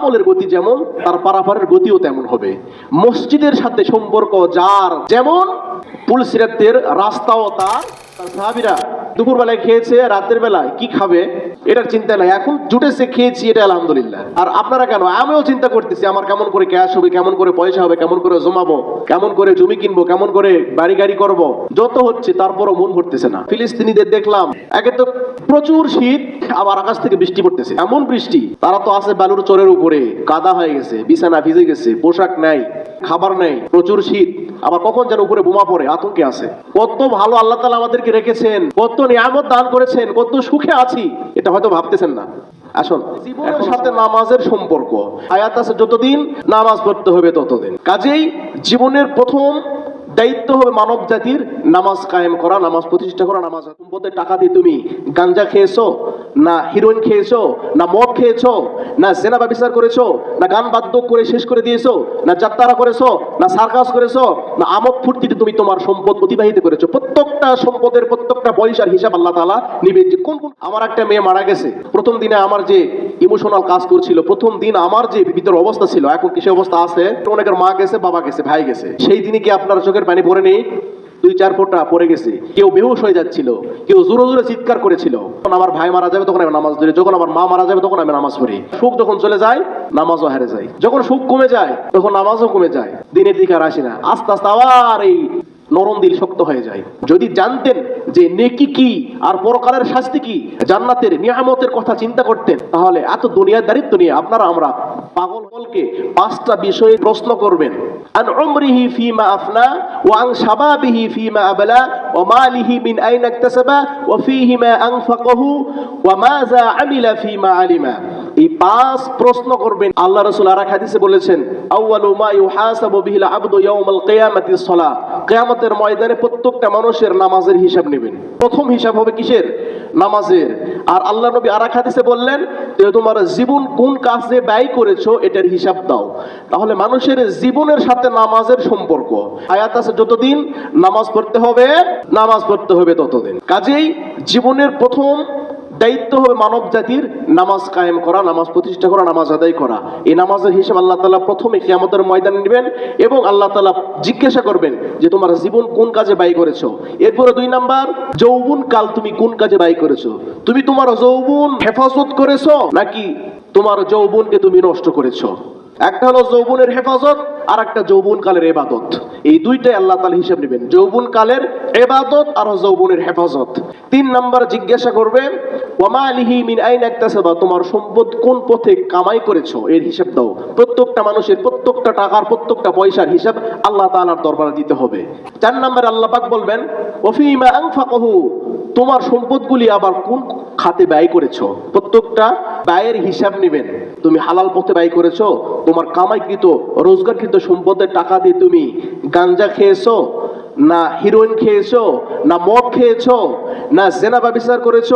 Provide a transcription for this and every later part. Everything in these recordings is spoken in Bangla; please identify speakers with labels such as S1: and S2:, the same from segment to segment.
S1: আমলের গতি যেমন, তার পারাপারের গতিও তেমন হবে। মসজিদের সাথে সম্পর্ক যার যেমন, পুলসিরাতের রাস্তাও তার। তার সাহাবিরা দুপুর বেলায় খেয়েছে, রাতের বেলায় কি খাবে? এটার চিন্তা নাই। এখন জুটেছে খেয়েছি এটা আলহামদুলিল্লাহ। আর আপনারা কেন? আমিও চিন্তা করতেছি, আমার কেমন করে ক্যাশ হবে, কেমন করে পয়সা হবে, কেমন করে জমাবো, কেমন করে জমি কিনবো, কেমন করে বাড়ি গাড়ি করব, যত হচ্ছে তারপরও মন ভরতেছে না। ফিলিস্তিনিদের দেখলাম, একে তো প্রচুর শীত, আবার আকাশ থেকে বৃষ্টি পড়তেছে। এমন বৃষ্টি, তারা তো আছে বালুর চরের উপরে, কাদা হয়ে গেছে, বিছানা ভিজে গেছে, পোশাক নাই। খাবার নেই প্রচুর শীত। আবার কখন যেন উপরে বোমা পড়ে আতঙ্কে আছে। কত ভালো আল্লাহ তালা আমাদেরকে রেখেছেন কত নিয়ামত দান করেছেন কত সুখে আছি এটা হয়তো ভাবতেছেন না। আসুন জীবনের সাথে নামাজের সম্পর্ক। আয়াত আছে যতদিন নামাজ পড়তে হবে ততদিন। কাজেই জীবনের প্রথম দায়িত্ব হবে মানব জাতির নামাজ কায়েম করা, নামাজ প্রতিষ্ঠা করা, নামাজ সম্পদের টাকা দিয়ে তুমি গাঞ্জা খেয়েছো, না হিরোইন খেয়েছো, না মদ খেয়েছো, না সেনা ব্যবচার করেছ, না গান বাদ্য করে শেষ করে দিয়েছ, না যাত্রা করেছ, না সার্কাস করেছ, না আমোদ ফুর্তিতে তুমি তোমার সম্পদ অতিবাহিত করেছ। প্রত্যেকটা সম্পদের প্রত্যেকটা পয়সার হিসাব আল্লাহ তালা নিবে যে কোন কোন আমার একটা মেয়ে মারা গেছে। প্রথম দিনে আমার যে ইমোশনাল কাজ করছিল, প্রথম দিন আমার যে ভিতর অবস্থা ছিল, এখন কিসে অবস্থা আছে? অনেকের মা গেছে, বাবা গেছে, ভাই গেছে। সেই দিনে কি আপনার চোখের পানি পড়ে নেই, দুই চার ফোঁটা পড়ে গেছে। কেউ বেহুশ হয়ে যাচ্ছিল, কেউ জোরে জোরে চিৎকার করেছিল। তখন আমার ভাই মারা যাবে তখন আমি নামাজ ধরি যখন আমার মা মারা যাবে তখন আমি নামাজ পড়ি। সুখ যখন চলে যায়, নামাজও হারে যায়। যখন সুখ কমে যায়, তখন নামাজও কমে যায়। দিনের দিকে আর আসি না। আস্তে আস্তে আবার এই নরম দিল, শক্ত হয়ে যায়। যদি জানতেন যে নেকি কি আর পরকালের শাস্তি কি, জান্নাতের নিয়ামতের কথা চিন্তা করতেন, তাহলে এত দুনিয়ার দারিদ্র নিয়ে আপনারা আমরা পাগল বলকে পাঁচটা বিষয়ে প্রশ্ন করবেন। আন উমরিহি ফিমা আফনা, ওয়া আন শাবাবিহি ফিমা আবলা, ওয়া মালিহি মিন আইনা ইকতাসাবা, ওয়া ফিহি মা আনফাকাহু, ওয়া মাযা আমিলা ফিমা আলিমা। এই পাঁচ প্রশ্ন করবেন। আল্লাহ রাসূল আর হাদিসে বলেছেন কিয়ামতের ময়দানে প্রত্যেকটা মানুষের নামাজের হিসাব নেবেন। প্রথম হিসাব হবে কিসের? নামাজের। আর আল্লাহ নবী আর হাদিসে বললেন যে, তোমার জীবন কোন কাজে ব্যয় করেছ এটার হিসাব দাও। তাহলে মানুষের জীবনের সাথে নামাজের সম্পর্ক। আয়াত আছে যতদিন নামাজ পড়তে হবে, নামাজ পড়তে হবে ততদিন। কাজেই জীবনের প্রথম দায়িত্ব হবে মানব জাতির নামাজ কায়েম করা, নামাজ প্রতিষ্ঠা করা, নামাজ আদায় করা। এই নামাজের হিসাব আল্লাহ তালা প্রথমে কিয়ামতের ময়দানে নেবেন এবং আল্লাহ তালা জিজ্ঞাসা করবেন যে, তোমার জীবন কোন কাজে ব্যয় করেছ? এরপরে দুই নাম্বার, যৌবন কাল তুমি কোন কাজে ব্যয় করেছ? তুমি তোমার যৌবন হেফাজত করেছ, নাকি তোমার যৌবনকে তুমি নষ্ট করেছ? একটা হলো যৌবনের হেফাজত আর একটা যৌবন কালের এবাদত। এই দুইটাই আল্লাহ তালা হিসাব নেবেন, যৌবন কালের এবাদত আর যৌবনের হেফাজত। তিন নাম্বার জিজ্ঞাসা করবে ওয়ামা আলিহি মিন আইন একতাসাবা, তোমার সম্পদ কোন পথে কামাই করেছ? এর হিসাব দাও। প্রত্যেকটা মানুষের প্রত্যেকটা টাকার প্রত্যেকটা পয়সার হিসাব আল্লাহ তাআলার দরবারে দিতে হবে। চার নাম্বারে আল্লাহ পাক বলবেন, ওফিমা আনফাকাহু, তোমার সম্পদগুলি আবার কোন খাতে ব্যয় করেছ? প্রত্যেকটা ব্যয়ের হিসাব নেবেন, তুমি হালাল পথে ব্যয় করেছ, তোমার কামাইকৃত, রোজগারকৃত সম্পদের টাকা দিয়ে তুমি গাঞ্জা খেয়েছো? না হিরোইন খেয়েছো? না মদ খেয়েছো? না জেনা ব্যবচার করেছ?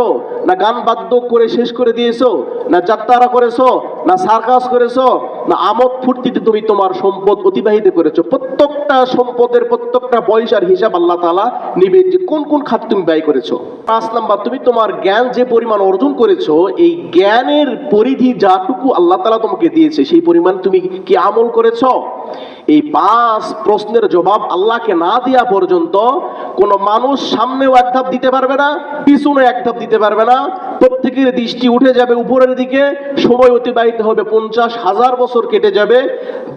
S1: না গান বাদ্য করে শেষ করে দিয়েছ? না যাত্রা করেছ? না সার্কাস করেছ? না আমোদ ফুর্তিতে তুমি তোমার সম্পদ অতিবাহিত করেছ? প্রত্যেকটা সম্পদের প্রত্যেকটা পয়সার হিসাব আল্লাহ তাআলা নিবে। যে কোন কোন খাত তুমি ব্যয় করেছ? পাঁচ নাম্বার, তুমি তোমার জ্ঞান যে পরিমাণ অর্জন করেছ, এই জ্ঞানের পরিধি যাটুকু আল্লাহ তাআলা তোমাকে দিয়েছে, সেই পরিমাণ তুমি কি আমল করেছ? এই পাঁচ প্রশ্নের জবাব আল্লাহকে না দেওয়া পর্যন্ত কোন মানুষ সামনেও এক ধাপ দিতে পারবে না, পিছনে এক ধাপ দিতে পারবে না। প্রত্যেকের দৃষ্টি উঠে যাবে উপরের দিকে, সময় অতিবাহিত হবে পঞ্চাশ হাজার বছর কেটে যাবে।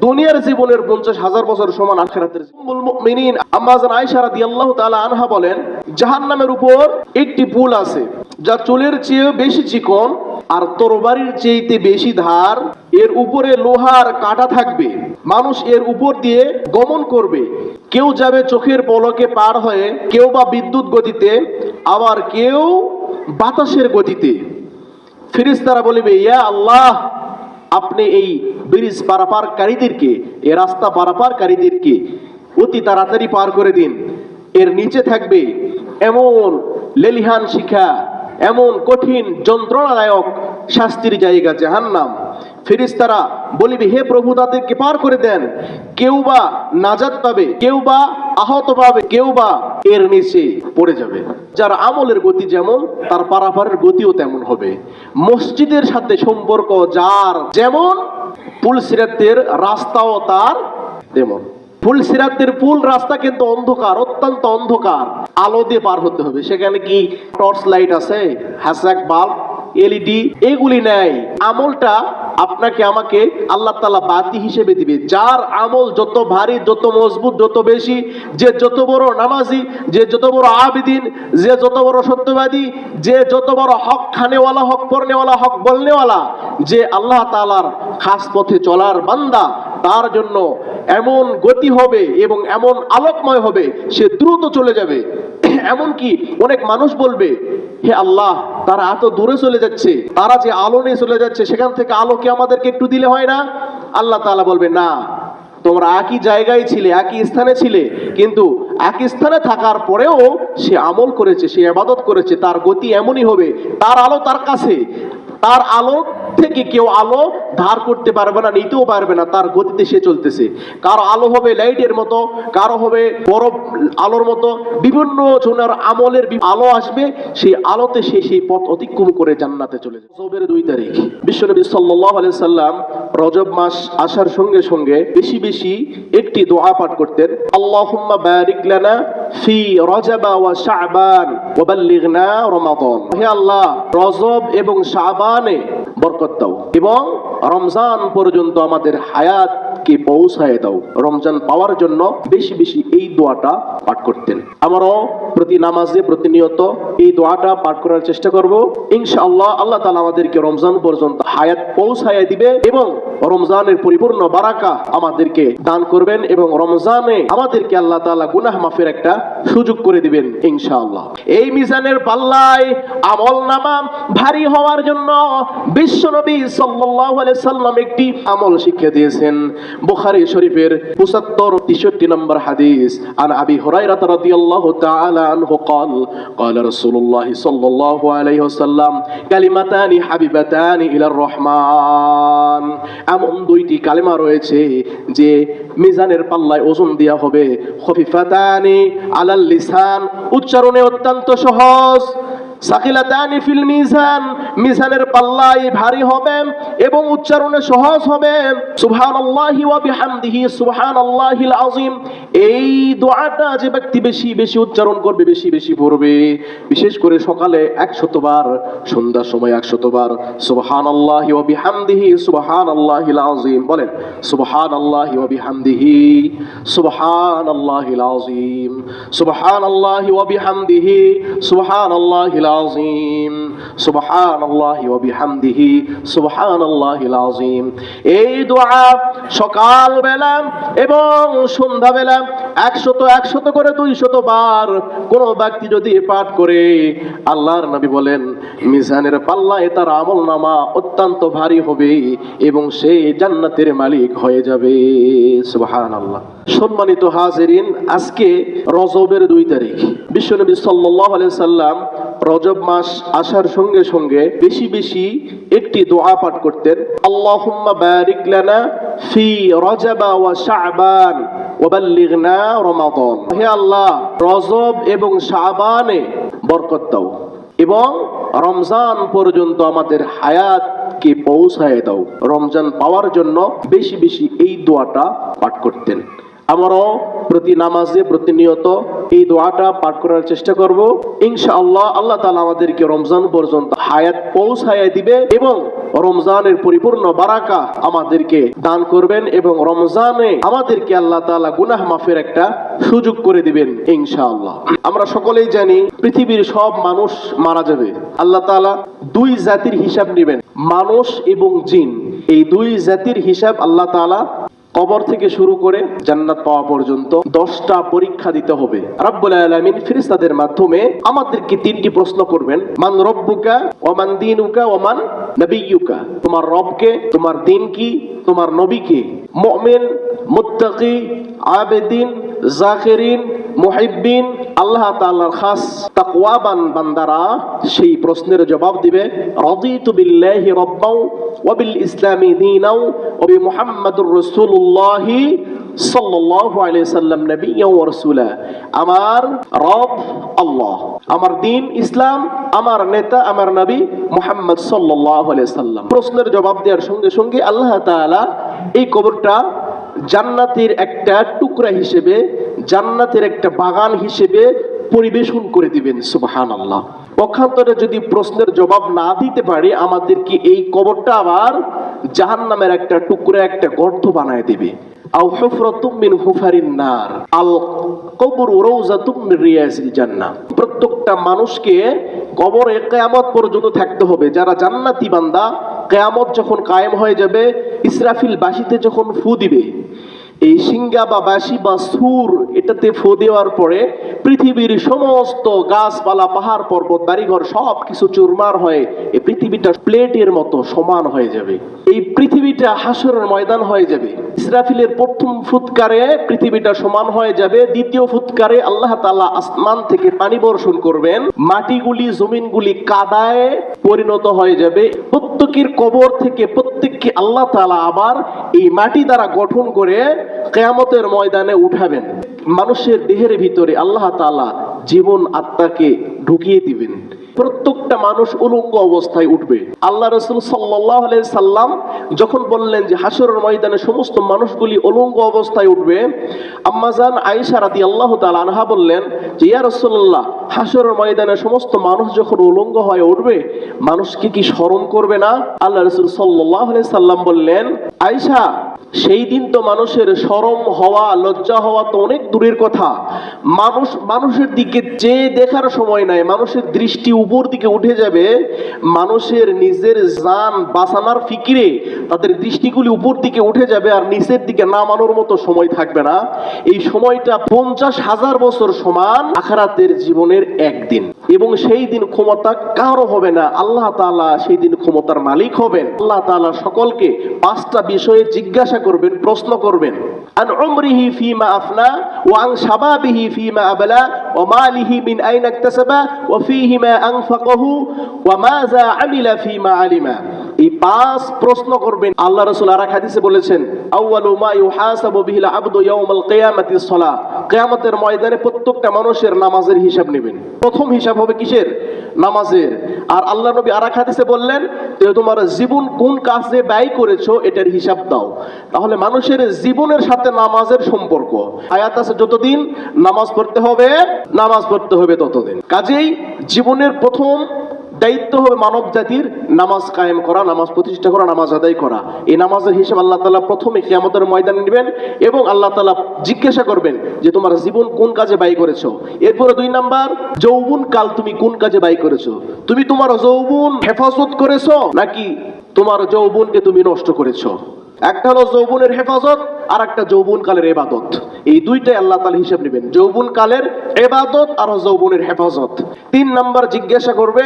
S1: দুনিয়ার জীবনের পঞ্চাশ হাজার বছর সমান আখেরাতের উম্মুল মুমিনিন আম্মাজান আয়েশা রাদিয়াল্লাহু তাআলা আনহা বলেন, জাহান্নামের উপর একটি পুল আছে, যা চুলের চেয়ে বেশি চিকন আর তরবারির চেয়েতে বেশি ধার এর উপরে লোহার কাটা থাকবে। মানুষ এর উপর দিয়ে গমন করবে। কেউ যাবে চোখের পলকে পার হয়ে, কেউ বা বিদ্যুৎ গতিতে, আবার কেউ বাতাসের গতিতে। ফিরিস্তারা বলিবে, ইয়া আল্লাহ, আপনি এই ব্রিজ পারাপারকারীদেরকে এ রাস্তা পারাপারকারীদেরকে অতি তাড়াতাড়ি পার করে দিন। এর নিচে থাকবে এমন লেলিহান শিখা এমন কঠিন যন্ত্রণাদায়ক শাস্তির জায়গা জাহান্নাম। ফেরিস্তারা বলিবে, হে প্রভু তাদেরকে পার করে দেন। কেউ বা নাজাত পাবে, কেউ বা আহত পাবে, কেউ বা এর নিচে পড়ে যাবে। যার আমলের গতি যেমন, তার পারাপারের গতিও তেমন হবে। মসজিদের সাথে সম্পর্ক যার যেমন পুল সিরাতের রাস্তাও তার তেমন। ফুল সিরাতের পুল রাস্তা কিন্তু অন্ধকার, অত্যন্ত অন্ধকার। আলো দিয়ে পার হতে হবে। সেখানে কি টর্চ লাইট আছে? হ্যাসাক বাল্ব, এলইডি, এগুলি নেই। আমলটা আপনাকে, আমাকে আল্লাহ তালা বাতি হিসেবে দিবে। যার আমল যত ভারী, যত মজবুত, যত বেশি, যে যত বড় নামাজি, যে যত বড় আবিদিন, যে যত বড় সত্যবাদী, যে যত বড় হক খানেওয়ালা, হক পড়নেওয়ালা হক বলনেওয়ালা, যে আল্লাহ তালার খাস পথে চলার বান্দা, তার জন্য এমন গতি হবে এবং এমন আলোকময় হবে, সে দ্রুত চলে যাবে। এমনকি অনেক মানুষ বলবে, হে আল্লাহ, তারা এত দূরে চলে যাচ্ছে, তারা যে আলো নিয়ে চলে যাচ্ছে, সেখান থেকে আলোকে আমাদেরকে একটু দিলে হয় না? আল্লাহ তাআলা বলবে না, তোমরা একই জায়গায় ছিলে, একই স্থানে ছিলে, কিন্তু একই স্থানে থাকার পরেও সে আমল করেছে, সে আবাদত করেছে, তার গতি এমনই হবে, তার আলো তার কাছে, তার আলো থেকে কেউ আলো ধার করতে পারবে না, নিতেও পারবে না, তার গতিতে সে চলতেছে। কারও আলো হবে লাইটের মতো, কারও হবে বরফ আলোর মতো, বিভিন্ন জনের আমলের আলো আসবে, সেই আলোতে সে সেই পথ অতিক্রম করে জান্নাতে চলে যাবে। দুই তারিখ। বিশ্বনবী আলাইহি সাল্লাম রজব মাস আসার সঙ্গে সঙ্গে বেশি বেশি একটি দোয়া পাঠ করতেন, আল্লাহুম্মা বারিক ফি রজবা ওয়া শাবান ওয়া হে আল্লাহ, রজব এবং শাবানে বরকত দাও। এবং রমজান পর্যন্ত আমাদের হায়াতকে পৌঁছায় দাও। রমজান পাওয়ার জন্য বেশি বেশি এই দোয়াটা পাঠ করতেন। আমারও প্রতি নামাজে প্রতিনিয়ত এই দোয়াটা পাঠ করার চেষ্টা করব। ইনশাআল্লাহ আল্লাহ তাআলা আমাদেরকে রমজান পর্যন্ত হায়াত পৌঁছায় দিবে এবং রমজানের পরিপূর্ণ বারাকা আমাদেরকে দান করবেন এবং রমজানে আমাদেরকে আল্লাহ তাআলা গুনাহ মাফের একটা সুযোগ করে দিবেন ইনশাআল্লাহ। এই মিজানের পাল্লায় আমল নামা ভারী হওয়ার জন্য বিশ্বনবী সাল্লাল্লাহু আলাইহি সাল্লাম একটি আমল শিক্ষা দিয়েছেন। বুখারী শরীফের 75 63 নম্বর হাদিস, আন আবি হুরায়রা রাদিয়াল্লাহু তাআলা আনহু قال قال رسول الله صلى الله عليه وسلم كلمتان حبيبتان الى الرحمن এমন দুইটি কালেমা রয়েছে যে মিজানের পাল্লায় ওজন দেওয়া হবে খফিফাতানি আলাল লিসান উচ্চারণে অত্যন্ত সহজ সাকিলাতানি ফিল মিজান, মিজানের পাল্লাই ভারী হবে এবং উচ্চারণে সহজ হবে। সুবহানাল্লাহি ওয়া বিহামদিহি, সুবহানাল্লাহিল আযীম। এই দোয়াটা যে ব্যক্তি বেশি বেশি উচ্চারণ করবে, বেশি বেশি পড়বে। বিশেষ করে সকালে 100 বার, সন্ধ্যার সময় 100 বার, সুবহানাল্লাহি ওয়া বিহামদিহি, সুবহানাল্লাহিল আযীম। বলেন, সুবহানাল্লাহি ওয়া বিহামদিহি, সুবহানাল্লাহিল আযীম। সুবহানাল্লাহি ওয়া বিহামদিহি, সুবহানাল্লাহিল আযীম সুবহানাল্লাহি ওয়া বিহামদিহি, সুবহানাল্লাহিল আযীম। এই দোয়া সকাল বেলা এবং সন্ধ্যা বেলা একশত একশত করে দুইশত বার কোন ব্যক্তি যদি পাঠ করে, আল্লাহর নবী বলেন, মিজানের পাল্লায় তার আমল নামা অত্যন্ত ভারী হবে এবং সে জান্নাতের মালিক হয়ে যাবে। সুবহান আল্লাহ সম্মানিত হাজিরিন, আজকে রজবের দুই তারিখ। বিশ্বনবী সাল্লাল্লাহু আলাইহি সাল্লাম রজব মাস আসার সঙ্গে সঙ্গে বেশি বেশি একটি দোয়া পাঠ করতেন। আল্লাহুম্মা বারিক লানা ফি রজবা ওয়া শাবান ওয়া বাল্লিগনা রমাদান। হে আল্লাহ, রজব এবং শাবানে বরকত দাও এবং রমজান পর্যন্ত আমাদের হায়াতকে পৌঁছায় দাও। রমজান পাওয়ার জন্য বেশি বেশি এই দোয়াটা পাঠ করতেন। আমারও প্রতি নামাজে প্রতিনিয়ত এই দোয়াটা পাঠ করার চেষ্টা করব। ইনশাআল্লাহ আল্লাহ তাআলা আমাদেরকে রমজান পর্যন্ত হায়াত পৌঁছায় দিবে এবং রমজানের পরিপূর্ণ বারাকা আমাদেরকে দান করবেন এবং রমজানে আমাদেরকে আল্লাহ তাআলা গুনাহ মাফের একটা সুযোগ করে দিবেন ইনশাআল্লাহ। আমরা সকলেই জানি পৃথিবীর সব মানুষ মারা যাবে। আল্লাহ তাআলা দুই জাতির হিসাব নেবেন, মানুষ এবং জিন। এই দুই জাতির হিসাব আল্লাহ তাআলা কবর থেকে শুরু করে জান্নাত পাওয়া পর্যন্ত দশটা পরীক্ষা দিতে হবে। রাব্বুল আলামিন ফিরিস্তাদের মাধ্যমে আমাদেরকে তিনটি প্রশ্ন করবেন। মান রব্বুকা, ওমান দিনুকা, ওমান নবিয়ুকা। তোমার রবকে, তোমার দিন কি তোমার নবীকে। মুমিন, মুত্তাকি, আবেদিন জাকিরিন, মুহিব্বিন, আল্লাহ তাআলার খাস তাকওয়াবান বান্দারা সেই প্রশ্নের জবাব দিবে, রাদিতু বিল্লাহি রাব্বাও ওয়া বিল ইসলামি দীনাও ওয়া বি মুহাম্মাদুর রাসূলুল্লাহি সাল্লাল্লাহু আলাইহি সাল্লাম নবিয়্যান ওয়া রাসূলা আমার রব আল্লাহ, আমার দিন ইসলাম, আমার নেতা, আমার নবী মুহাম্মদ সাল্লাল্লাহু আলাইহি সাল্লাম। প্রশ্নের জবাব দেওয়ার সঙ্গে সঙ্গে আল্লাহ তাআলা এই কবরটা জান্নাতের একটা টুকরা হিসেবে, জান্নাতের একটা বাগান হিসেবে পরিবেশন করে দিবেন সুবহান আল্লাহ পক্ষান্তরে যদি প্রশ্নের জবাব না দিতে পারে আমাদেরকে এই কবরটা আবার জাহান নামের একটা টুকরা, একটা গর্ত বানায় দিবে? আও হুফরাতুম মিন হুফারিন নার, আল কবর রওজাতুম মিন রিয়াজিল জান্নাহ। প্রত্যেকটা মানুষকে কবরে কিয়ামত পর্যন্ত থাকতে হবে, যারা জান্নাতি বান্দা কেয়ামত যখন কায়েম হয়ে যাবে ইসরাফিল বাসিতে যখন ফু দিবে এই সিঙ্গা বা বাসি বা সুর এটাতে ফু দেওয়ার পরে পৃথিবীর সমস্ত গাছপালা, পাহাড়, পর্বত, বাড়িঘর সব কিছু চুরমার হয়ে এই পৃথিবীটা প্লেটের মতো সমান হয়ে যাবে। এই পৃথিবীটা হাসরের ময়দান হয়ে যাবে। ইসরাফিলের প্রথম ফুৎকারে পৃথিবীটা সমান হয়ে যাবে। দ্বিতীয় ফুৎকারে আল্লাহ তাআলা আসমান থেকে পানি বর্ষণ করবেন। মাটিগুলি, জমিনগুলি কাদায় পরিণত হয়ে যাবে। প্রত্যেকের কবর থেকে প্রত্যেককে আল্লাহ তালা আবার এই মাটি দ্বারা গঠন করে কেয়ামতের ময়দানে উঠাবেন। মানুষের দেহের ভিতরে আল্লাহ তালা জীবন আত্মাকে ঢুকিয়ে দিবেন। প্রত্যেকটা মানুষ উলঙ্গ অবস্থায় উঠবে। আল্লাহ রসুল সাল্লাহ সাল্লাম যখন বললেন যে হাসরের ময়দানে সমস্ত মানুষগুলি উলঙ্গ অবস্থায় উঠবে আম্মাজান আয়েশা রাদি আল্লাহ তাআলা আনহা বললেন যে, ইয়া রসুল্লাহ হাসরের ময়দানে সমস্ত মানুষ যখন উলঙ্গ হয়ে উঠবে মানুষকে কি স্মরণ করবে না? আল্লাহ রসুল সাল্লাহ সাল্লাম বললেন, আয়েশা, সেই দিন তো মানুষের সরম হওয়া, লজ্জা হওয়া তো অনেক দূরের কথা। মানুষ, মানুষের দিকে যে দেখার সময় নাই, মানুষের দৃষ্টি উপর দিকে উঠে যাবে, মানুষের নিজের জান বাঁচানোর ফিকিরে তাদের দৃষ্টিগুলি উপর দিকে উঠে যাবে আর নিচের দিকে নামানোর মতো সময় থাকবে না। এই সময়টা পঞ্চাশ হাজার বছর সমান আখারাতের জীবনের একদিন এবং সেই দিন ক্ষমতা কারও হবে না। আল্লাহ তাআলা সেই দিন ক্ষমতার মালিক হবেন। আল্লাহ তাআলা সকলকে পাঁচটা বিষয়ে জিজ্ঞাসা করবেন, প্রশ্ন করবেন। আন উমরিহি ফিমা আফনা ওয়া শাবাবিহি ফিমা আবলা ওয়া মালিহি মিন আইনা ইকতাসাবা ওয়া ফিহিমা আনফাকাহু ওয়া মাযা আমিলা ফিমা আলিমা এই পাঁচ প্রশ্ন করবেন। আল্লাহ রাসূল আর হাদিসে বলেছেন কিয়ামতের ময়দানে প্রত্যেকটা মানুষের নামাজের হিসাব নেবেন। প্রথম হিসাব হবে কিসের? নামাজের। আর আল্লাহ নবী আর হাদিসে বললেন তোমার জীবন কোন কাজে ব্যয় করেছ এটার হিসাব দাও। তাহলে মানুষের জীবনের সাথে নামাজের সম্পর্ক। আয়াত আছে যতদিন নামাজ পড়তে হবে, নামাজ পড়তে হবে ততদিন। কাজেই জীবনের প্রথম দায়িত্ব হবে মানব জাতির নামাজ কায়েম করা, নামাজ প্রতিষ্ঠা করা, নামাজ আদায় করা। এই নামাজের হিসাব আল্লাহ তালা প্রথমে কিয়ামতের ময়দানে নেবেন এবং আল্লাহ তালা জিজ্ঞাসা করবেন যে, তোমার জীবন কোন কাজে ব্যয় করেছ? এরপরে দুই নাম্বার, যৌবন কাল তুমি কোন কাজে ব্যয় করেছ? তুমি তোমার যৌবন হেফাজত করেছ নাকি তোমার যৌবনকে তুমি নষ্ট করেছ? একটা হলো যৌবনের হেফাজত আর একটা যৌবন কালের এবাদত। এই দুইটাই আল্লাহ তালা হিসাব নেবেন। যৌবন কালের এবাদত আর যৌবনের হেফাজত। তিন নাম্বার জিজ্ঞাসা করবে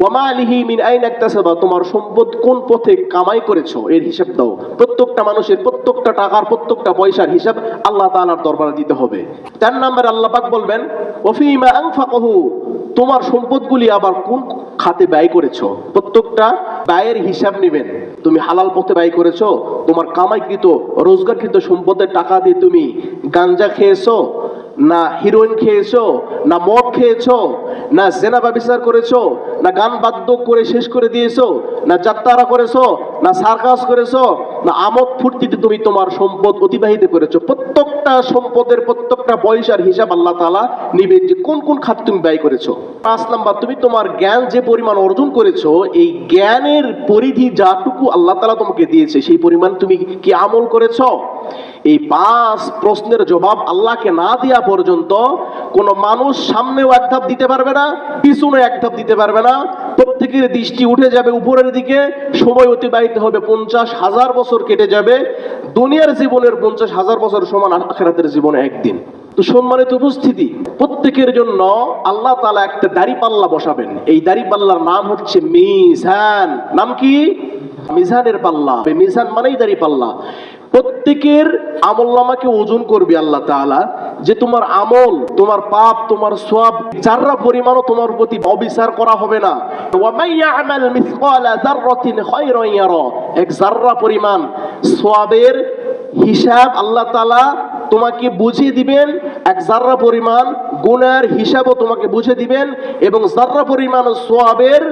S1: ওয়ামালিহি মিন আইন একতাসাবা তোমার সম্পদ কোন পথে কামাই করেছ? এর হিসাব দাও। প্রত্যেকটা মানুষের প্রত্যেকটা টাকার, প্রত্যেকটা পয়সার হিসাব আল্লাহ তাআলার দরবারে দিতে হবে। চার নাম্বার আল্লাহ পাক বলবেন ওফিমা আনফাকাহু? তোমার সম্পদগুলি আবার কোন খাতে ব্যয় করেছ? প্রত্যেকটা ব্যয়ের হিসাব নেবেন। তুমি হালাল পথে ব্যয় করেছ? তোমার কামাইকৃত, রোজগারকৃত সম্পদের টাকা দিয়ে তুমি গাঞ্জা খেয়েছো, না হিরোইন খেয়েছো, না মদ খেয়েছো, না জেনা ব্যবচার করেছ, না গান বাদ্য করে শেষ করে দিয়েছ, না যাত্রা করেছ, না সার্কাস করেছ আমোদ ফুর্তিতে তুমি তোমার সম্পদ অতিবাহিত করেছ। প্রত্যেকটা সম্পদের প্রত্যেকটা পয়সার হিসাব আল্লাহ তালা নিবে যে কোন কোন খাত তুমি ব্যয় করেছ। পাঁচ নাম্বার, তুমি তোমার জ্ঞান যে পরিমাণ অর্জন করেছ, এই জ্ঞানের পরিধি যাটুকু আল্লাহ তাআলা তোমাকে দিয়েছে, সেই পরিমাণ তুমি কি আমল করেছ? এই পাঁচ প্রশ্নের জবাব আল্লাহকে না দেওয়া পর্যন্ত কোনো মানুষ সামনেও এক ধাপ দিতে পারবে না পিছনে এক ধাপ দিতে পারবে না। প্রত্যেকের দৃষ্টি উঠে যাবে, উপরের দিকে সময় অতিবাহিত হবে, পঞ্চাশ হাজার বছর কেটে যাবে। দুনিয়ার জীবনের পঞ্চাশ হাজার বছর সমান আখেরাতের জীবনে একদিন। তো সম্মানিত উপস্থিতি, প্রত্যেকের জন্য আল্লাহ তালা একটা দাড়ি পাল্লা বসাবেন। এই দাড়ি পাল্লার নাম হচ্ছে মিজান। নাম কি? মিজানের পাল্লা। মিজান মানেই দাড়ি পাল্লা প্রত্যেকের আমল নামাকে ওজন করবে আল্লাহ তাআলা, যে তোমার আমল, তোমার পাপ, তোমার সব যাররা পরিমাণও তোমার প্রতি অবিচার করা হবে না। এক যাররা পরিমাণ সোয়াবের হিসাব আল্লাহ তালা তোমাকে বুঝিয়ে দিবেন, এক জাররা পরিমাণ গুনার হিসাবও তোমাকে বুঝে দিবেন এবং জাররা পরিমাণ সোয়াবের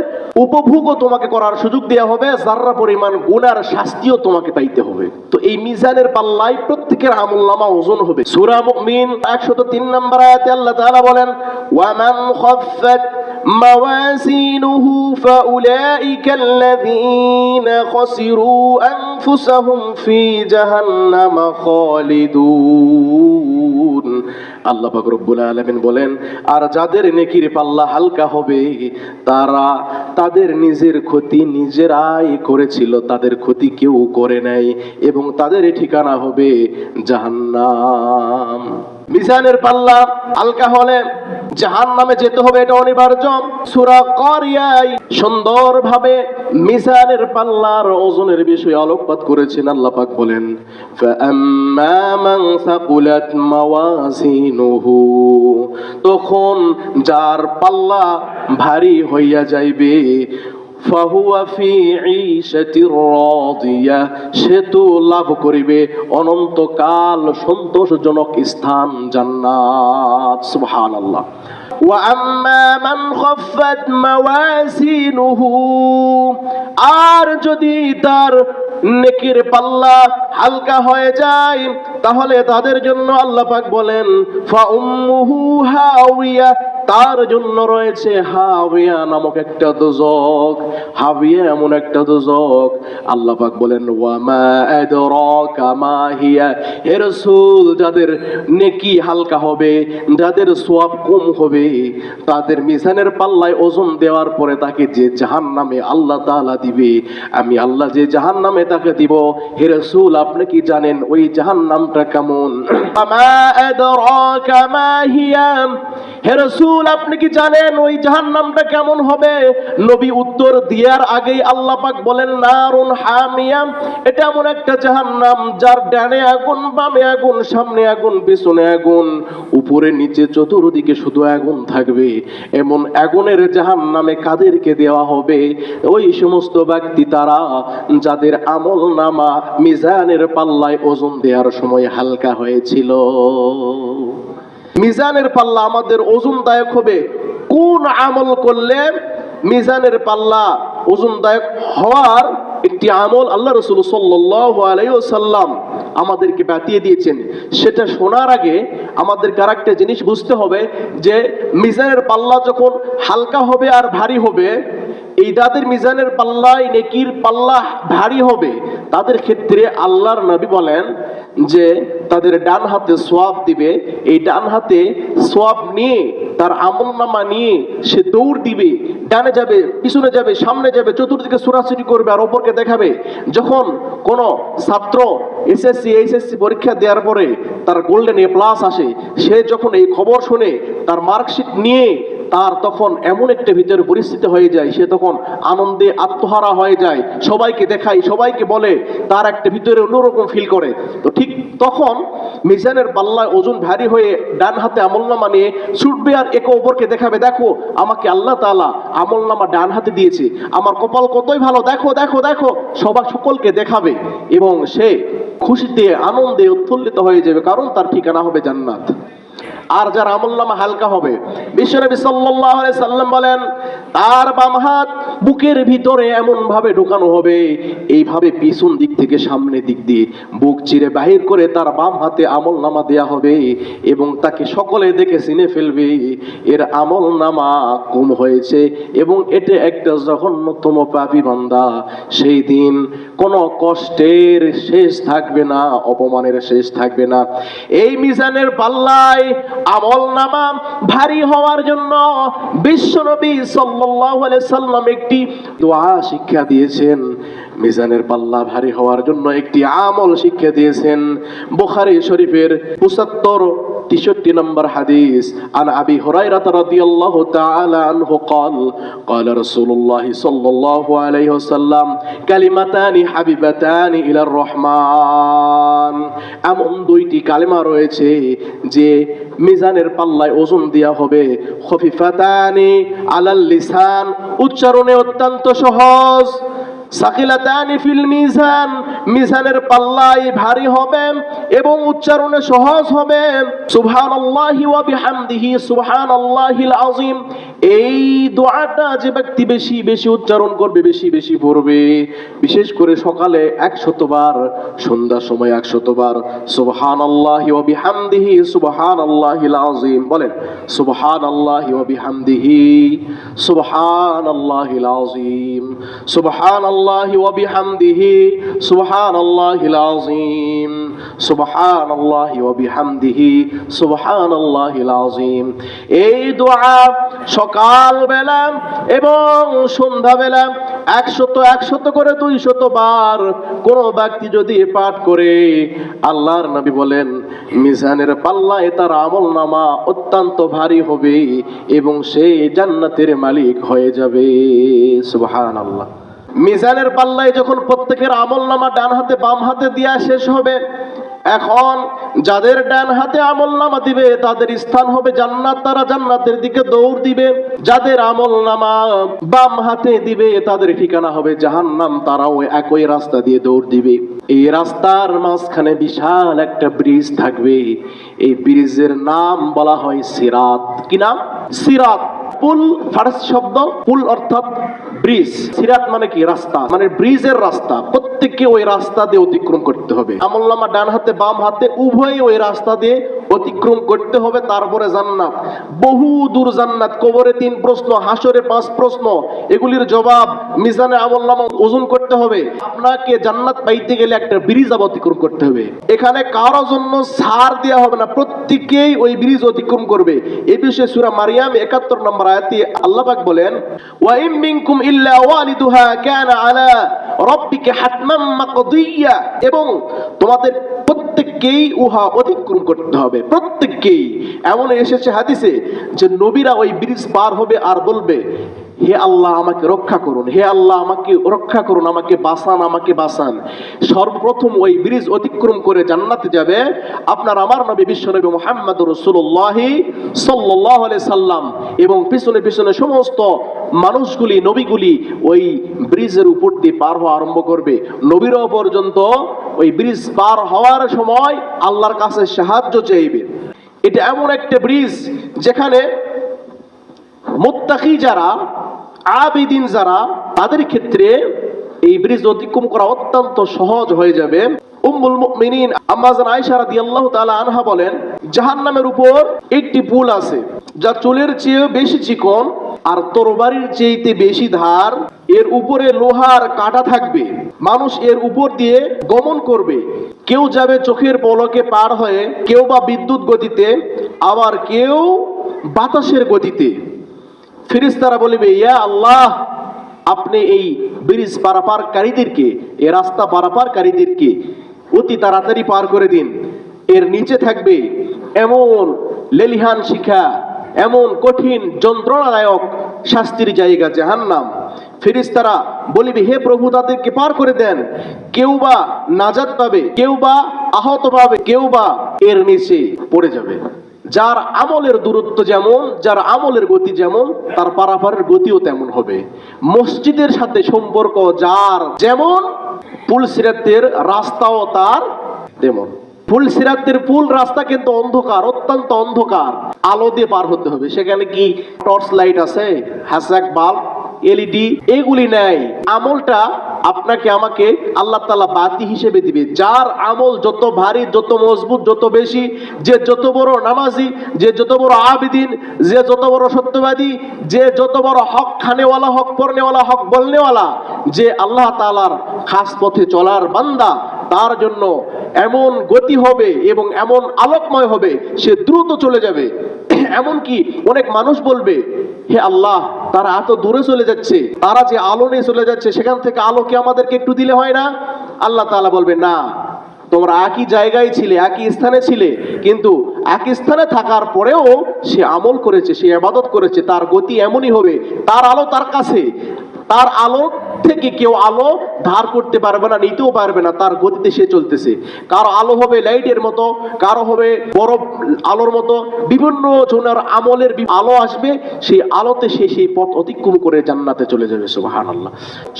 S1: উপভোগও তোমাকে করার সুযোগ দেওয়া হবে জাররা পরিমাণ গুনার শাস্তিও তোমাকে পাইতে হবে। তো এই মিজানের পাল্লায় প্রত্যেকের আমুল্লামা ওজন হবে। সূরা মুমিন 103 নম্বর আয়াতে আল্লাহ তাআলা বলেন ওয়ামান খাফফাত موازينه فأولئك الذين خسروا أنفسهم في جهنم خالدون আল্লাহ পাক রব্বুল আলামিন বলেন আর যাদের নেকির পাল্লা হালকা হবে তারা তাদের নিজের ক্ষতি নিজেরাই করেছিল তাদের ক্ষতি কেউ করে নাই এবং তাদের ঠিকানা হবে জাহান্নাম মিজানের পাল্লা হালকা হলে জাহান নামে যেতে হবে এটা অনিবার্য সুরা করিয়াই সুন্দরভাবে মিজানের পাল্লার ওজনের বিষয়ে আলোকপাত করেছেন আল্লাহ পাক বলেন فَأَمَّا مَنْ ثَقُلَتْ مَوَازِينُهُ তখন যার পাল্লা ভারী হইয়া যাইবে ফাহুয়া ফি ঈশাতির রাদিয়া সে তো লাভ করিবে অনন্তকাল সন্তোষজনক স্থান জান্নাত সুবহানাল্লাহ وأما من خفت موازينه আর যদি তার নেকির পাল্লা হালকা হয়ে যায় তাহলে তাদের জন্য আল্লাহ পাক বলেন ফাউম্মুহু হাওিয়া তার জন্য রয়েছে হাওিয়া নামক একটা দোজক। হাবিয়া এমন একটা দোজক। আল্লাহ পাক বলেন, ওয়ামা আদরাকা মা হিয়া? হে রাসূল, যাদের নেকি হালকা হবে, যাদের সওয়াব কম হবে, তাদের মিজানের পাল্লায় ওজন দেওয়ার পরে তাকে যে জাহান্নামে আল্লাহ তাআলা দিবে, আমি আল্লাহ যে জাহান্নামে তাকে দিব। হে রাসূল, আপনি কি জানেন ওই জাহান্নামটা কেমন? আমা আদরাকা মা হিয়া? হে রাসূল আপনি কি জানেন ওই জাহান্নামটা কেমন হবে? নবী উত্তর দেওয়ার আগেই আল্লাহ পাক বলেন, নারুন হামিয়াম। এটা এমন একটা জাহান্নাম, যার ডানে আগুন, বামে আগুন, সামনে আগুন, পিছনে আগুন, উপরে, নিচে, চতুর্দিকে শুধু আগুন থাকবে। এমন আগুনের জাহান্নামে কাদেরকে দেওয়া হবে? ওই সমস্ত ব্যক্তি তারা, যাদের আমল নামা মিজানের পাল্লায় ওজন দেওয়ার সময় হালকা হয়েছিল। মিজানের পাল্লা আমাদের ওজনদায়ক হবে। কোন আমল করলে মিজানের পাল্লা ওজনদায়ক হওয়ার একটি আমল আল্লাহ রসুল সাল্লাহ আলাইসাল্লাম আমাদেরকে বাতিয়ে দিয়েছেন। সেটা শোনার আগে আমাদেরকে আর একটা জিনিস বুঝতে হবে যে মিজানের পাল্লা যখন হালকা হবে আর ভারী হবে, এই দাদের মিজানের পাল্লায় নেকির পাল্লা ভারী হবে। তাদের ক্ষেত্রে আল্লাহর নবী বলেন যে তাদের ডান হাতে সোয়াব দিবে, এই ডান হাতে সোয়াব নিয়ে, তার আমল নামা নিয়ে সে দৌড় দিবে, ডানে যাবে, পিছনে যাবে, সামনে যাবে, চতুর্দিকে ছোড়াছুটি করবে আর অপরকে দেখাবে। যখন কোন ছাত্র এসএসসি এইচএসসি পরীক্ষা দেওয়ার পরে তার গোল্ডেন এ প্লাস আসে, সে যখন এই খবর শুনে, তার মার্কশিট নিয়ে তার তখন এমন একটা ভিতরে পরিস্থিতি হয়ে যায়, সে তখন আনন্দে আত্মহারা হয়ে যায়, সবাইকে দেখায়, সবাইকে বলে, তার একটা ভিতরে অন্যরকম ফিল করে। তো ঠিক তখন মিজানের পাল্লায় ওজন ভারী হয়ে ডান হাতে আমলনামা নিয়ে ছুটবে আর একে অপরকে দেখাবে, দেখো, আমাকে আল্লাহ তাআলা আমলনামা ডান হাতে দিয়েছে, আমার কপাল কতই ভালো, দেখো দেখো দেখো। সবার সকলকে দেখাবে এবং সে খুশিতে, আনন্দে উৎফুল্লিত হয়ে যাবে, কারণ তার ঠিকানা হবে জান্নাত। আর যার আমলনামা হালকা হবে। বিশ্বনবী সাল্লাল্লাহু সাল্লাম বলেন, তার বাম হাত বুকের ভিতরে এমন ভাবে ঢোকানো হবে, এইভাবে পিছন দিক থেকে সামনে দিক দিয়ে বুক চিরে বাহির করে তার বাম হাতে আমলনামা দেয়া হবে এবং তাকে সকলে দেখে চিনে ফেলবে, এর আমলনামা কম হয়েছে এবং এটা একটা জঘন্যতম পাপী বান্দা। সেই দিন কোনো কষ্টের শেষ থাকবে না, অপমানের শেষ থাকবে না। এই মিজানের পাল্লায় আমল নামা ভারী হওয়ার জন্য বিশ্বনবী সাল্লাল্লাহু আলাইহি সাল্লাম একটি দোয়া শিক্ষা দিয়েছেন। মিজানের পাল্লা ভারী হওয়ার জন্য একটি আমল শিক্ষা দিয়েছেন। বুখারী শরীফের 75 তেষট্টি নম্বর হাদিস عن أبي هريرة رضي الله تعالى عنه قال قال رسول الله صلى الله عليه وسلم كلمتان حبيبتان إلى الرحمن এমন দুইটি কালেমা রয়েছে যে মিজানের পাল্লায় ওজন দেওয়া হবে খফিফাতানি আলাল লিসান উচ্চারণে অত্যন্ত সহজ সাকিলাতানি ফিল মিজান। মিজানের পাল্লায় ভারী হবে এবং উচ্চারণে সহজ হবে। সুবহানাল্লাহি ওয়া বিহামদিহি সুবহানাল্লাহিল আযীম। এই দোয়াটা যে ব্যক্তি বেশি বেশি উচ্চারণ করবে, বেশি বেশি পড়বে, বিশেষ করে সকালে এক একশতবার সন্ধ্যার সময় একশতবার সুবহানাল্লাহি ওয়া বিহামদিহি, সুবহানাল্লাহিল আযীম, বলেন, সুবহানাল্লাহি ওয়া বিহামদিহি, সুবহানাল্লাহিল আযীম, সুবহানাল্লাহি ওয়া বিহামদিহি, সুবহানাল্লাহিল আযীম, সুবহানাল্লাহি ওয়া বিহামদিহি, সুবহানাল্লাহিল আযীম। এই দোয়া সকাল বেলা এবং সন্ধ্যা বেলা একশত একশত করে দুই শত বার কোন ব্যক্তি যদি পাঠ করে, আল্লাহর নবী বলেন, মিজানের পাল্লায় তার আমল নামা অত্যন্ত ভারী হবে এবং সে জান্নাতের মালিক হয়ে যাবে। সুবহান আল্লাহ মিজানের পাল্লায় যখন প্রত্যেকের আমল নামা ডান হাতে বাম হাতে দেওয়া শেষ হবে এখন যাদের ডান হাতে আমল নামা দিবে, তাদের স্থান হবে জান্নাত। তারা জান্নাতের দিকে দৌড় দিবে। যাদের আমল নামা বাম হাতে দিবে, তাদের ঠিকানা হবে জাহান্নাম। তারাও একই রাস্তা দিয়ে দৌড় দিবে। এই রাস্তার মাঝখানে বিশাল একটা ব্রিজ থাকবে। এই ব্রিজের নাম বলা হয় সিরাত। কি নাম? সিরাত। পুল, ফার্সি শব্দ। পুল অর্থাৎ ব্রিজ, সিরাত মানে কি? রাস্তা। মানে ব্রিজের রাস্তা। প্রত্যেককে ওই রাস্তা দিয়ে অতিক্রম করতে হবে। আমল্লামা ডান হাতে, বাম হাতে ওই রাস্তা দিয়ে অতিক্রম করতে হবে, তারপরে জান্নাত। বহু দূর জান্নাত, কবরে তিন প্রশ্ন হাসরে পাঁচ প্রশ্ন। এগুলির জবাব মিজানে আমল্লামা ওজন করতে হবে। আপনাকে জান্নাত পাইতে গেলে একটা ব্রিজ অতিক্রম করতে হবে। এখানে কারও জন্য সার দেওয়া হবে না। প্রত্যেকেই ওই ব্রিজ অতিক্রম করবে। এই বিষয়ে সুরা মারিয়াম 71 নম্বর আয়াতি আল্লাহ বলেন, ওয়া ইম মিনকুম ইল্লা ওয়ালিদুহা কানা আলা রাব্বিকা হাতমান মাকদিয়া এবং তোমাদের প্রত্যেককেই উহা অতিক্রম করতে হবে, প্রত্যেককেই। এমন এসেছে হাদিসে যে নবীরা ওই ব্রিজ পার হবে আর বলবে হে আল্লাহ, আমাকে রক্ষা করুন। হে আল্লাহ, আমাকে রক্ষা করুন, আমাকে বাঁচান আমাকে বাঁচান। সর্বপ্রথম ওই ব্রিজ অতিক্রম করে জান্নাতে যাবে আপনার আমার নবী বিশ্বনবী মোহাম্মদ রসুল্লাহ সাল্লাহ সাল্লাম। এবং পিছনে পিছনে সমস্ত মানুষগুলি, নবীগুলি ওই ব্রিজের উপর দিয়ে পার হওয়া আরম্ভ করবে। নবীরাও পর্যন্ত ওই ব্রিজ পার হওয়ার সময় আল্লাহর কাছে সাহায্য চাইবে। এটা এমন একটা ব্রিজ যেখানে মুত্তাকি যারা আবিদিন যারা, তাদের ক্ষেত্রে এই ব্রিজ অতিক্রম করা অত্যন্ত সহজ হয়ে যাবে। উম্মুল মুমিনিন আম্মাজান আয়েশা রাদিয়াল্লাহু তাআলা আনহা বলেন, জাহান্নামের উপর একটি পুল আছে, যা চুলের চেয়ে বেশি চিকন আর তরবারির চেয়েতে বেশি ধার। এর উপরে লোহার কাটা থাকবে। মানুষ এর উপর দিয়ে গমন করবে। কেউ যাবে চোখের পলকে পার হয়ে, কেউ বা বিদ্যুৎ গতিতে, আবার কেউ বাতাসের গতিতে। ফিরিস্তারা বলিবে, ইয়া আল্লাহ, আপনি এই ব্রিজ পারাপারকারীদেরকে এ রাস্তা পারাপারকারীদেরকে অতি তাড়াতাড়ি পার করে দিন। এর নিচে থাকবে এমন লেলিহান শিখা, এমন কঠিন যন্ত্রণাদায়ক শাস্তির জায়গা জাহান্নাম। ফেরিস্তারা বলিবে, হে প্রভু, তাদেরকে পার করে দেন। কেউ বা নাজাত পাবে, কেউ বা আহত পাবে, কেউ বা এর নিচে পড়ে যাবে। যার আমলের দূরত্ব যেমন, যার আমলের গতি যেমন, তার পারাপারের গতিও তেমন হবে। মসজিদের সাথে সম্পর্ক যার যেমন পুলসিরাতের রাস্তাও তার তেমন। ফুল সিরাতের ফুল রাস্তা কিন্তু অন্ধকার, অত্যন্ত অন্ধকার। আলো দিয়ে পার হতে হবে। সেখানে কি টর্চ লাইট আছে? হ্যাসাক বাল্ব, এলইডি, এগুলি নাই। আমলটা আপনাকে আমাকে আল্লাহ তালা বাতি হিসেবে দিবে। যার আমল যত ভারী, যত মজবুত, যত বেশি, যে যত বড় নামাজি, যে যত বড় আবিদিন, যে যত বড় সত্যবাদী, যে যত বড় হক খানেওয়ালা, হক পড়নেওয়ালা হক বলনেওয়ালা, যে আল্লাহ তালার খাস পথে চলার বান্দা, তার জন্য এমন গতি হবে এবং এমন আলোকময় হবে, সে দ্রুত চলে যাবে। এমনকি অনেক মানুষ বলবে, হে আল্লাহ, তারা এত দূরে চলে যাচ্ছে, তারা যে আলো নিয়ে চলে যাচ্ছে, সেখান থেকে আলোকে আমাদেরকে একটু দিলে হয় না? আল্লাহ তাআলা বলবে না, তোমরা একই জায়গায় ছিলে, একই স্থানে ছিলে, কিন্তু একই স্থানে থাকার পরেও সে আমল করেছে, সে আবাদত করেছে, তার গতি এমনই হবে, তার আলো তার কাছে, তার আলো থেকে কেউ আলো ধার করতে পারবে না, নিতেও পারবে না, তার গতিতে সে চলতেছে। কারও আলো হবে লাইটের মতো, কারও হবে বরফ আলোর মতো, বিভিন্ন জনের আমলের আলো আসবে, সেই আলোতে সে সেই পথ অতিক্রম করে জান্নাতে চলে যাবে, সুবহানাল্লাহ।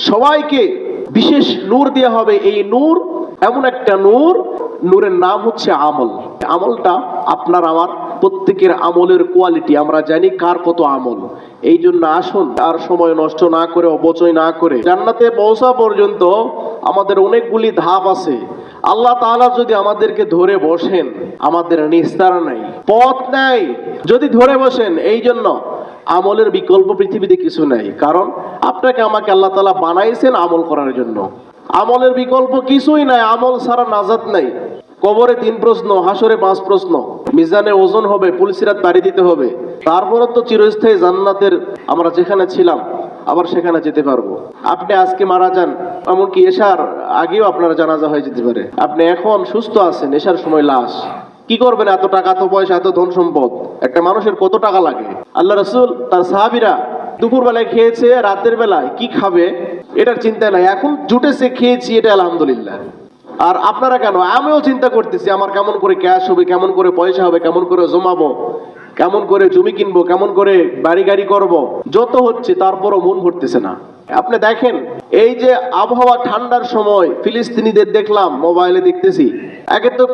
S1: সবাইকে বিশেষ নূর দেওয়া হবে, এই নূর এমন একটা নূর, নূরের নাম হচ্ছে আমল। আমলটা আপনার, আমার প্রত্যেকের আমলের কোয়ালিটি আমরা জানি কার কত আমল। এই জন্য আসুন, আর সময় নষ্ট না করে, অপচয় না করে, জান্নাতে পৌঁছা পর্যন্ত আমাদের অনেকগুলি ধাপ আছে। আল্লাহ তাআলা যদি আমাদেরকে ধরে বসেন, আমাদের নিস্তার নাই, পথ নাই। যদি ধরে বসেন এই জন্য আমলের বিকল্প পৃথিবীতে কিছু নাই। কারণ আপনাকে আমাকে আল্লাহ তালা বানাইছেন আমল করার জন্য। আমলের বিকল্প কিছুই নাই, আমল ছাড়া নাজাত নাই। কবরে তিন প্রশ্ন হাসরে পাঁচ প্রশ্ন। মিজানে ওজন হবে পুলিশিরাত বাড়ি দিতে হবে। তারপরে তো চিরস্থায়ী জান্নাতের আমরা যেখানে ছিলাম, আবার সেখানে যেতে পারব। আপনি আজকে মারা যান, এমনকি এশার আগেও আপনার জানাজা হয়ে যেতে পারে। আপনি এখন সুস্থ আছেন, এশার সময় লাশ। কি করবেন এত টাকা, এত পয়সা, এত ধন সম্পদ? একটা মানুষের কত টাকা লাগে? আল্লাহ রসুল, তার সাহাবিরা দুপুর বেলায় খেয়েছে, রাতের বেলায় কি খাবে? এটার চিন্তা নাই। এখন জুটেছে, খেয়েছি, এটা আলহামদুলিল্লাহ। আর আপনারা কেন? আমিও চিন্তা করতেছি, আমার কেমন করে ক্যাশ হবে, কেমন করে পয়সা হবে, কেমন করে জমাবো, কেমন করে জমি কিনবো, কেমন করে বাড়ি গাড়ি করব, যত হচ্ছে তারপরও মন ভরতেছে না। আপনি দেখেন, এই যে আবহাওয়া ঠান্ডার সময় ফিলিস্তিনিদের দেখলাম, মোবাইলে দেখতেছি, একে তো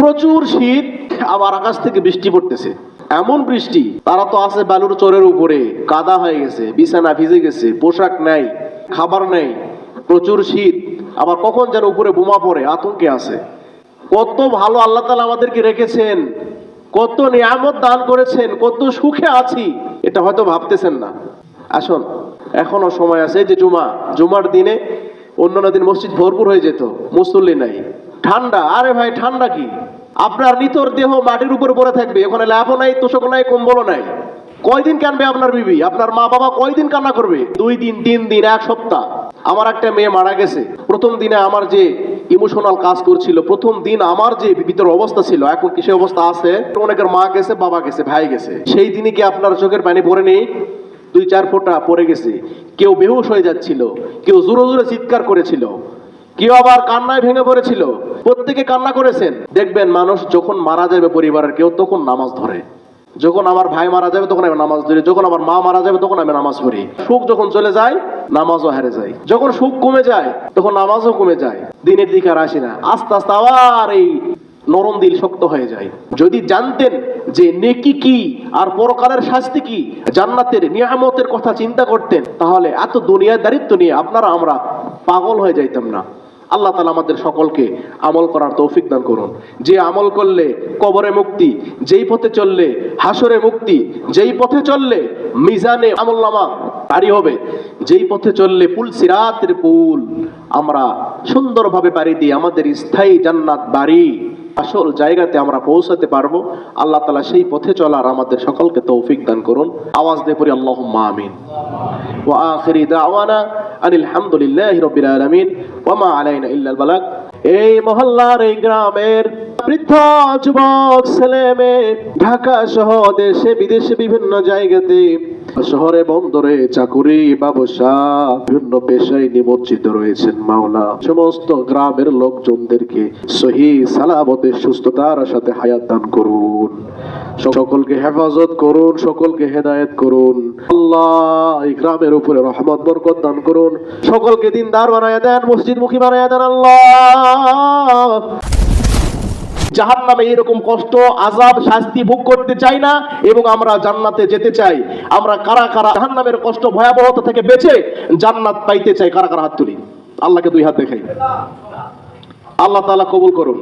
S1: প্রচুর শীত, আবার আকাশ থেকে বৃষ্টি পড়তেছে। এমন বৃষ্টি, তারা তো আছে বালুর চরের উপরে, কাদা হয়ে গেছে, বিছানা ভিজে গেছে, পোশাক নাই, খাবার নাই, প্রচুর শীত। আবার কখন যেন উপরে বোমা পড়ে, আতঙ্কে আছে। কত ভালো আল্লাহ তালা আমাদেরকে রেখেছেন, কত নিয়ামত দান করেছেন, কত সুখে আছি, এটা হয়তো ভাবতেছেন না। আসুন, এখনও সময় আছে যে জুমা, জুমার দিনে অন্যান্য দিন মসজিদ ভরপুর হয়ে যেত, মুসল্লি নাই। ঠান্ডা, আরে ভাই, ঠান্ডা কি? আপনার নিতর দেহ মাটির উপর পড়ে থাকবে, ওখানে ল্যাবও নাই তোষকও নাই, কম্বলও নাই। কয়দিন কানবে আপনার বিবি? আপনার মা বাবা কয়দিন কান্না করবে? দুই দিন, তিন দিন, এক সপ্তাহ। আমার একটা মেয়ে মারা গেছে। প্রথম দিনে আমার যে ইমোশনাল কাজ করছিল, প্রথম দিন আমার যে ভিতর অবস্থা ছিল, এখন কি সে অবস্থা আছে? অনেকের মা গেছে, বাবা গেছে, ভাই গেছে। সেই দিনে কি আপনার চোখের পানি পড়ে নেই? দুই চার ফোঁটা পড়ে গেছে। কেউ বেহুশ হয়ে যাচ্ছিল, কেউ জোরে জোরে চিৎকার করেছিল, কেউ আবার কান্নায় ভেঙে পড়েছিল। প্রত্যেকে কান্না করেছেন। দেখবেন মানুষ যখন মারা যাবে পরিবারের কেউ, তখন নামাজ ধরে। যখন আমার ভাই মারা যাবে, তখন আমি নামাজ ধরি। যখন আমার মা মারা যাবে, তখন আমি নামাজ পড়ি। সুখ যখন চলে যায় নামাজও হারে যায়। যখন সুখ কমে যায়, তখন নামাজও কমে যায়। দিনের দিকে আর আসে না। আস্তে আস্তে আবার এই নরম দিল শক্ত হয়ে যায়। যদি জানতেন যে নেকি কি আর পরকালের শাস্তি কি, জান্নাতের নিয়ামতের কথা চিন্তা করতেন, তাহলে এত দুনিয়ার দারিত্ব নিয়ে আপনারা, আমরা পাগল হয়ে যাইতাম না। আল্লাহ তালা আমাদের সকলকে আমল করার তৌফিক দান করুন। যে আমল করলে কবরে মুক্তি, যেই পথে চললে হাসরে মুক্তি, যেই পথে চললে মিজানে আমল নামা পারি হবে। যেই পথে চললে পুল সিরাতের পুল আমরা সুন্দরভাবে পাড়ি দিয়ে আমাদের স্থায়ী জান্নাত বাড়ি। আসল জায়গাতে আমরা পৌঁছাতে পারব। আল্লাহ তালা সেই পথে চলার আমাদের সকলকে তৌফিক দান করুন। আওয়াজ দিয়ে পড়ি আল্লাহ আমিন। ওয়া আখিরি দাওয়ানা আনিল হামদুলিল্লাহি রব্বিল আলামিন। ওয়া আলাইন আলাইনা ইল্লাল বালাগ। এই মহল্লার, এই গ্রামের বৃদ্ধ যুবক, ছেলে মেয়ে ঢাকা সহ দেশে, বিদেশে বিভিন্ন জায়গাতে শহরে বন্দরে চাকুরি ব্যবসা, বিভিন্ন পেশায় নিমজ্জিত রয়েছেন মাওলা। সমস্ত গ্রামের লোকজনদেরকে সহি সালামতে, সুস্থতার সাথে হায়াত দান করুন। সকলকে হেফাজত করুন, সকলকে হেদায়েত করুন। আল্লাহ, এই গ্রামের উপরে রহমত, বরকত দান করুন। সকলকে দিনদার বানায় দেন মসজিদ মুখী বানায় দেন আল্লাহ। জাহান নামে এরকম কষ্ট আজাব শাস্তি ভোগ করতে চাই না এবং আমরা জান্নাতে যেতে চাই। আমরা কারা কারা জাহান নামের কষ্ট ভয়াবহতা থেকে বেঁচে জান্নাত পাইতে চাই, কারা কারা হাত তুলি? আল্লাহকে দুই হাত দেখাই। আল্লাহ তালা কবুল করুন।